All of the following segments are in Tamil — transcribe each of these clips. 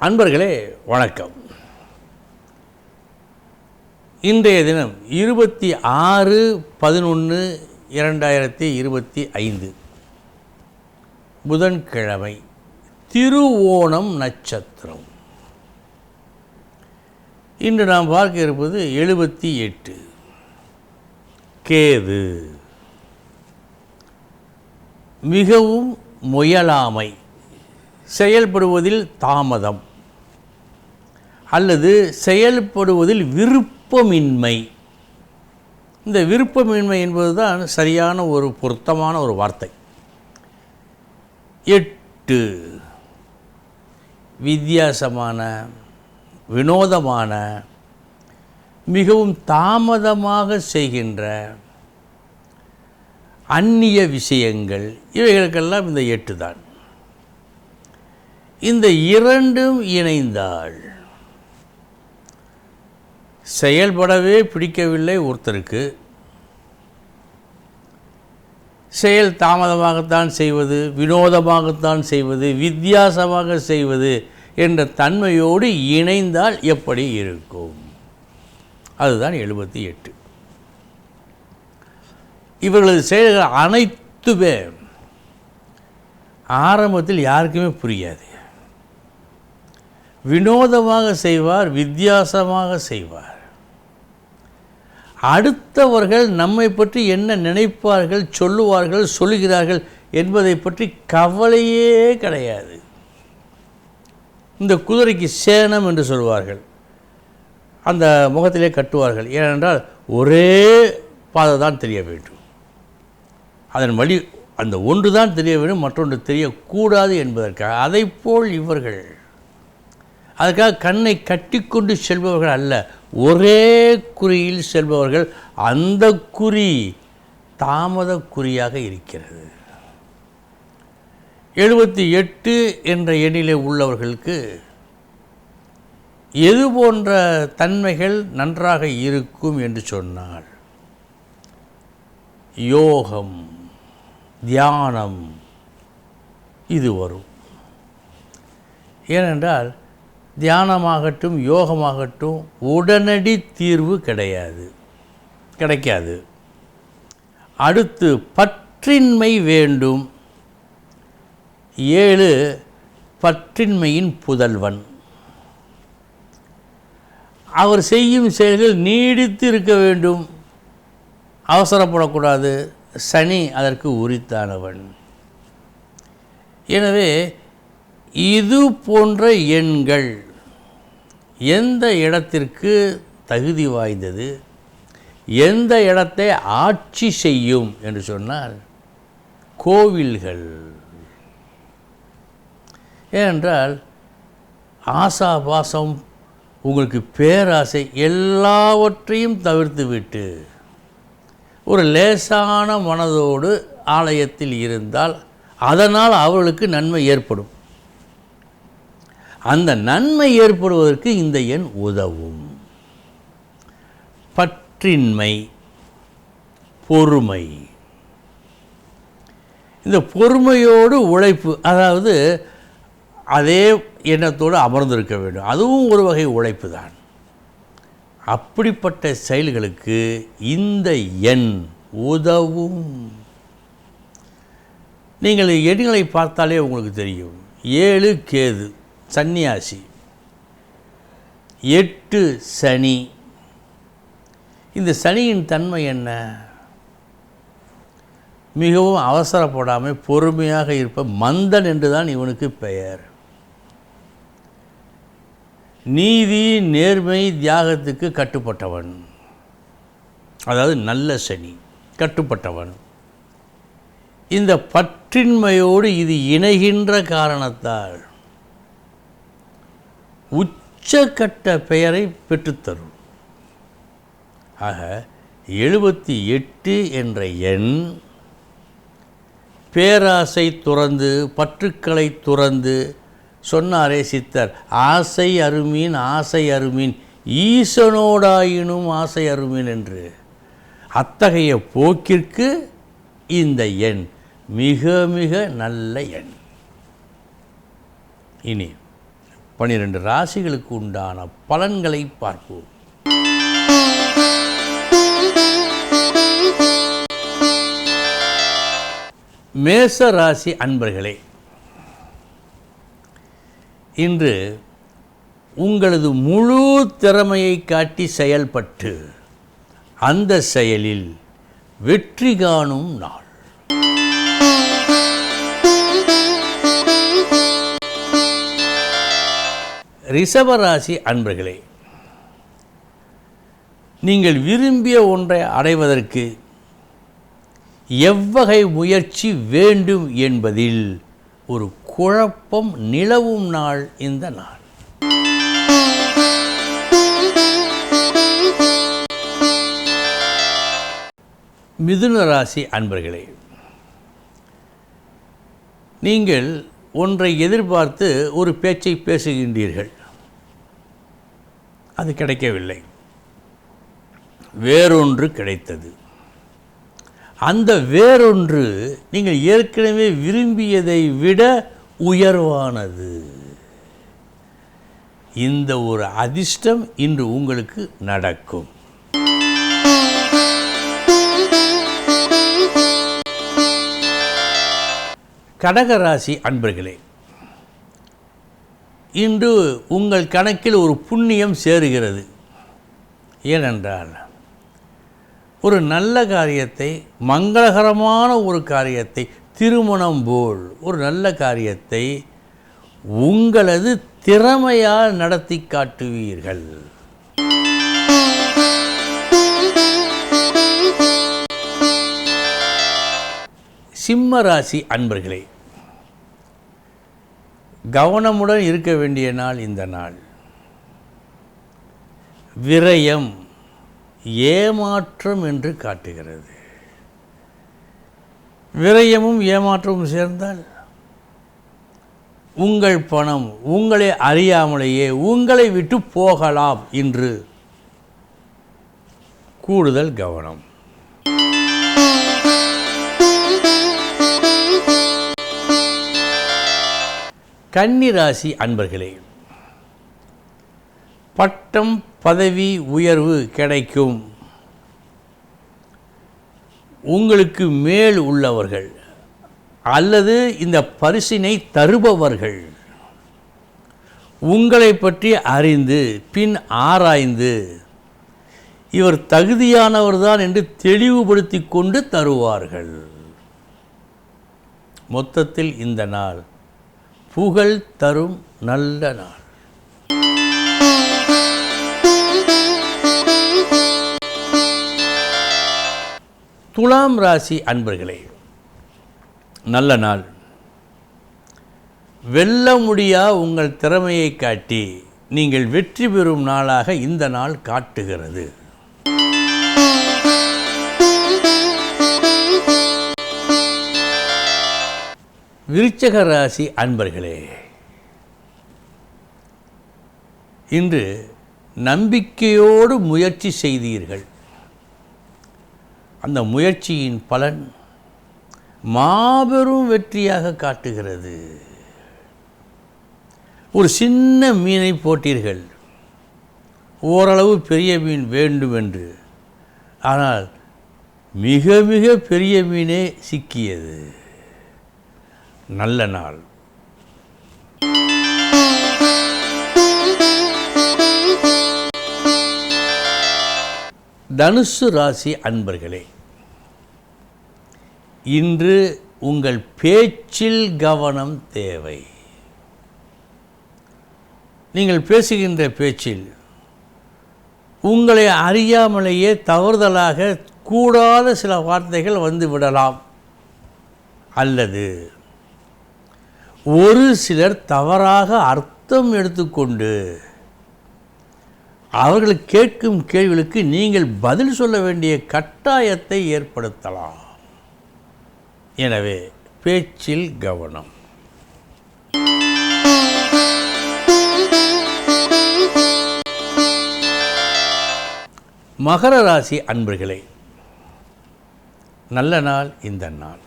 அன்பர்களே வணக்கம். இன்றைய தினம் இருபத்தி ஆறு பதினொன்று இரண்டாயிரத்தி இருபத்தி ஐந்து. புதன்கிழமை திருவோணம் நட்சத்திரம். இன்று நாம் பார்க்க இருப்பது எழுபத்தி எட்டு. கேது. மிகவும் முயலாமை. செயல்படுவதில் தாமதம். அல்லது செயல்படுவதில் விருப்பமின்மை. இந்த விருப்பமின்மை என்பதுதான் சரியான ஒரு பொருத்தமான ஒரு வார்த்தை. எட்டு. வித்தியாசமான வினோதமான மிகவும் தாமதமாக செய்கின்ற அந்நிய விஷயங்கள் இவைகளுக்கெல்லாம் இந்த எட்டு தான் இந்த இரண்டும் இணைந்தால் செயல்படவே பிடிக்கவில்லை ஒருத்தருக்கு. செயல் தாமதமாகத்தான் செய்வது வினோதமாகத்தான் செய்வது வித்தியாசமாக செய்வது என்ற தன்மையோடு இணைந்தால் எப்படி இருக்கும்? அதுதான் எழுபத்தி எட்டு. இவர்களது செயல்கள் அனைத்துமே ஆரம்பத்தில் யாருக்குமே புரியாது. வினோதமாக செய்வார் வித்தியாசமாக செய்வார். அடுத்தவர்கள் நம்மை பற்றி என்ன நினைப்பார்கள் சொல்லுவார்கள் சொல்லுகிறார்கள் என்பதை பற்றி கவலையே கிடையாது. இந்த குதிரைக்கு சேனம் என்று சொல்வார்கள். அந்த முகத்திலே கட்டுவார்கள். ஏனென்றால் ஒரே பாதை தான் தெரிய வேண்டும். அதன் வழி அந்த ஒன்று தான் தெரிய வேண்டும் மற்றொன்று தெரியக்கூடாது என்பதற்காக. அதைப்போல் இவர்கள் அதுக்காக கண்ணை கட்டிக்கொண்டு செல்பவர்கள் அல்ல. ஒரே குறியில் செல்பவர்கள் அந்த குறி தாமத குறியாக இருக்கிறது. எழுபத்தி எட்டு என்ற எண்ணிலே உள்ளவர்களுக்கு எது போன்ற தன்மைகள் நன்றாக இருக்கும் என்று சொன்னால் யோகம் தியானம் இது வரும். ஏனென்றால் தியானமாகட்டும் யோகமாகட்டும் உடனடி தீர்வு கிடையாது. கிடைக்காது. அடுத்து பற்றின்மை வேண்டும். ஏழு பற்றின்மையின் புதல்வன். அவர் செய்யும் செயல்கள் நீடித்து இருக்க வேண்டும். அவசரப்படக்கூடாது. சனி அதற்கு உரித்தானவன். எனவே இது போன்ற எண்கள். எந்த இடத்திற்கு தகுதி வாய்ந்தது? எந்த இடத்தை ஆட்சி செய்யும்? என்று சொன்னால் கோவில்கள். ஏனென்றால் ஆசாபாசம் உங்களுக்கு பேராசை எல்லாவற்றையும் தவிர்த்து விட்டு ஒரு லேசான மனதோடு ஆலயத்தில் இருந்தால் அதனால் அவர்களுக்கு நன்மை ஏற்படும். அந்த நன்மை ஏற்படுவதற்கு இந்த எண் உதவும். பற்றின்மை பொறுமை. இந்த பொறுமையோடு உழைப்பு அதாவது அதே எண்ணத்தோடு அமர்ந்திருக்க வேண்டும். அதுவும் ஒரு வகை உழைப்பு தான். அப்படிப்பட்ட செயல்களுக்கு இந்த எண் உதவும். நீங்கள் எண்களை பார்த்தாலே உங்களுக்கு தெரியும். ஏழு கேது. சந்நியாசி எட்டு சனி. இந்த சனியின் தன்மை என்ன? மிகவும் அவசரப்படாமல் பொறுமையாக இருப்ப மந்தன் என்று தான் இவனுக்கு பெயர். நீதி நேர்மை தியாகத்துக்கு கட்டுப்பட்டவன். அதாவது நல்ல சனி கட்டுப்பட்டவன். இந்த பற்றின்மையோடு இது இணைகின்ற காரணத்தால் உச்சக்கட்ட பெயரை பெற்றுத்தரும். ஆக எழுபத்தி எட்டு என்ற எண் பேராசை துறந்து பற்றுக்களை துறந்து சொன்னாரே சித்தர் ஆசை அருமீன் ஆசை அருமீன் ஈசனோடாயினும் ஆசை அருமீன் என்று. அத்தகைய போக்கிற்கு இந்த எண் மிக மிக நல்ல எண். இனி பனிரெண்டு ராசிகளுக்கு உண்டான பலன்களை பார்ப்போம். மேச ராசி அன்பர்களே இன்று உங்களது முழு திறமையை காட்டி செயல்பட்டு அந்த செயலில் வெற்றி காணும் நாள். ரிஷபராசி அன்பர்களே நீங்கள் விரும்பிய ஒன்றை அடைவதற்கு எவ்வகை முயற்சி வேண்டும் என்பதில் ஒரு குழப்பம் நிலவும் நாள் இந்த நாள். மிதுன ராசி அன்பர்களே நீங்கள் ஒன்றை எதிர்பார்த்து ஒரு பேச்சை பேசுகின்றீர்கள். அது கிடைக்கவில்லை. வேறொன்று கிடைத்தது. அந்த வேறொன்று நீங்கள் ஏற்கனவே விரும்பியதை விட உயர்வானது. இந்த ஒரு அதிர்ஷ்டம் இன்று உங்களுக்கு நடக்கும். கடகராசி அன்பர்களே இன்று உங்கள் கணக்கில் ஒரு புண்ணியம் சேருகிறது. ஏனென்றால் ஒரு நல்ல காரியத்தை மங்களகரமான ஒரு காரியத்தை திருமணம் போல் ஒரு நல்ல காரியத்தை உங்களது திறமையால் நடத்தி காட்டுவீர்கள். சிம்ம ராசி அன்பர்களே கவனமுடன் இருக்க வேண்டிய நாள் இந்த நாள். விரயம் ஏமாற்றம் என்று காட்டுகிறது. விரயமும் ஏமாற்றமும் சேர்ந்தால் உங்கள் பணம் உங்களை அறியாமலேயே உங்களை விட்டு போகலாம் என்று கூடுதல் கவனம். கன்னிராசி அன்பர்களே பட்டம் பதவி உயர்வு கிடைக்கும். உங்களுக்கு மேல் உள்ளவர்கள் அல்லது இந்த பரிசினை தருபவர்கள். உங்களை பற்றி அறிந்து பின் ஆராய்ந்து இவர் தகுதியானவர்தான் என்று தெளிவுபடுத்தி கொண்டு தருவார்கள். மொத்தத்தில் இந்த நாள் புகழ் தரும் நல்ல நாள். துலாம் ராசி அன்பர்களே நல்ல நாள். வெல்ல முடியா உங்கள் திறமையை காட்டி நீங்கள் வெற்றி பெறும் நாளாக இந்த நாள் காட்டுகிறது. விருச்சக ராசி அன்பர்களே இன்று நம்பிக்கையோடு முயற்சி செய்தீர்கள். அந்த முயற்சியின் பலன் மாபெரும் வெற்றியாக காட்டுகிறது. ஒரு சின்ன மீனை போட்டீர்கள். ஓரளவு பெரிய மீன் வேண்டும் என்று ஆனால் மிக மிக பெரிய மீனே சிக்கியது. நல்ல நாள். தனுசு ராசி அன்பர்களே இன்று உங்கள் பேச்சில் கவனம் தேவை. நீங்கள் பேசுகின்ற பேச்சில் உங்களை அறியாமலேயே தவறுதலாக கூடாத சில வார்த்தைகள் வந்து விடலாம். அல்லது ஒரு சிலர் தவறாக அர்த்தம் எடுத்துக்கொண்டு அவர்கள் கேட்கும் கேள்விகளுக்கு நீங்கள் பதில் சொல்ல வேண்டிய கட்டாயத்தை ஏற்படுத்தலாம். எனவே பேச்சில் கவனம். மகர ராசி அன்பர்களே நல்ல நாள் இந்த நாள்.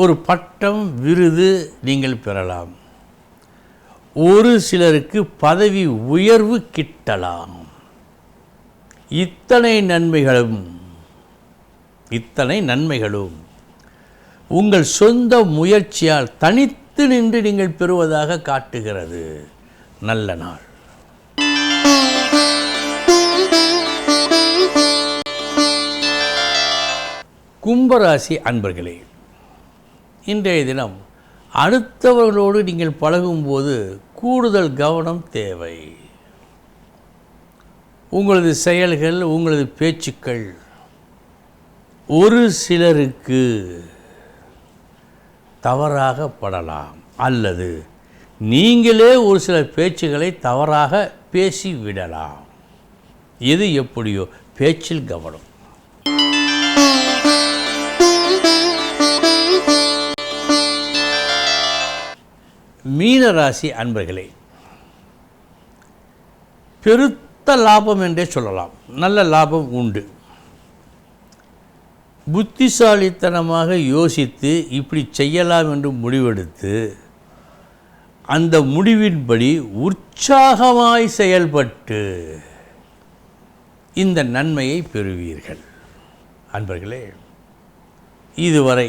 ஒரு பட்டம் விருது நீங்கள் பெறலாம். ஒரு சிலருக்கு பதவி உயர்வு கிட்டலாம். இத்தனை நன்மைகளும் இத்தனை நன்மைகளும். உங்கள் சொந்த முயற்சியால் தனித்து நின்று நீங்கள் பெறுவதாக காட்டுகிறது. நல்ல நாள். கும்பராசி அன்பர்களே இன்றைய தினம் அடுத்தவர்களோடு நீங்கள் பழகும்போது கூடுதல் கவனம் தேவை. உங்களது செயல்கள் உங்களது பேச்சுக்கள் ஒரு சிலருக்கு தவறாக படலாம். அல்லது நீங்களே ஒரு சில பேச்சுகளை தவறாக பேசிவிடலாம். இது எது எப்படியோ பேச்சில் கவனம். மீனராசி அன்பர்களே பெருத்த லாபம் என்றே சொல்லலாம். நல்ல லாபம் உண்டு. புத்திசாலித்தனமாக யோசித்து இப்படி செய்யலாம் என்று முடிவெடுத்து அந்த முடிவின்படி உற்சாகமாய் செயல்பட்டு இந்த நன்மையை பெறுவீர்கள். அன்பர்களே இதுவரை